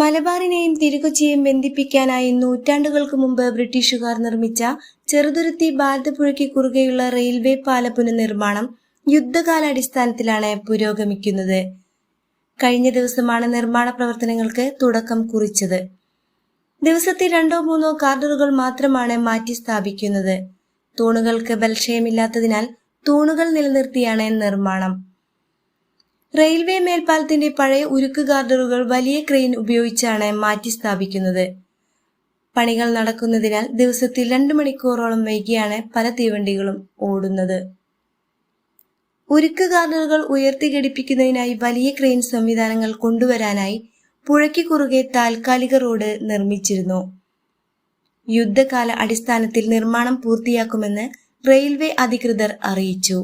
മലബാറിനെയും തിരുക്കൊച്ചിയെയും ബന്ധിപ്പിക്കാനായി നൂറ്റാണ്ടുകൾക്ക് മുമ്പ് ബ്രിട്ടീഷുകാർ നിർമ്മിച്ച ചെറുതുരുത്തി ഭാരതപ്പുഴയ്ക്ക് കുറുകെയുള്ള റെയിൽവേ പാല പുനർനിർമ്മാണം യുദ്ധകാലാടിസ്ഥാനത്തിലാണ് പുരോഗമിക്കുന്നത്. കഴിഞ്ഞ ദിവസമാണ് നിർമ്മാണ പ്രവർത്തനങ്ങൾക്ക് തുടക്കം കുറിച്ചത്. ദിവസത്തിൽ രണ്ടോ മൂന്നോ കാർഡറുകൾ മാത്രമാണ് മാറ്റി സ്ഥാപിക്കുന്നത്. തൂണുകൾക്ക് ബൽക്ഷയമില്ലാത്തതിനാൽ തൂണുകൾ നിലനിർത്തിയാണ് നിർമ്മാണം. റെയിൽവേ മേൽപ്പാലത്തിന്റെ പഴയ ഉരുക്ക് ഗാർഡറുകൾ വലിയ ക്രെയിൻ ഉപയോഗിച്ചാണ് മാറ്റി സ്ഥാപിക്കുന്നത്. പണികൾ നടക്കുന്നതിനാൽ ദിവസത്തിൽ രണ്ടു മണിക്കൂറോളം വൈകിയാണ് പല തീവണ്ടികളും ഓടുന്നത്. ഉരുക്ക് ഗാർഡറുകൾ ഉയർത്തി ഘടിപ്പിക്കുന്നതിനായി വലിയ ക്രെയിൻ സംവിധാനങ്ങൾ കൊണ്ടുവരാനായി പുഴയ്ക്ക് കുറുകെ താൽക്കാലിക റോഡ് നിർമ്മിച്ചിരുന്നു. യുദ്ധകാല അടിസ്ഥാനത്തിൽ നിർമ്മാണം പൂർത്തിയാക്കുമെന്ന് റെയിൽവേ അധികൃതർ അറിയിച്ചു.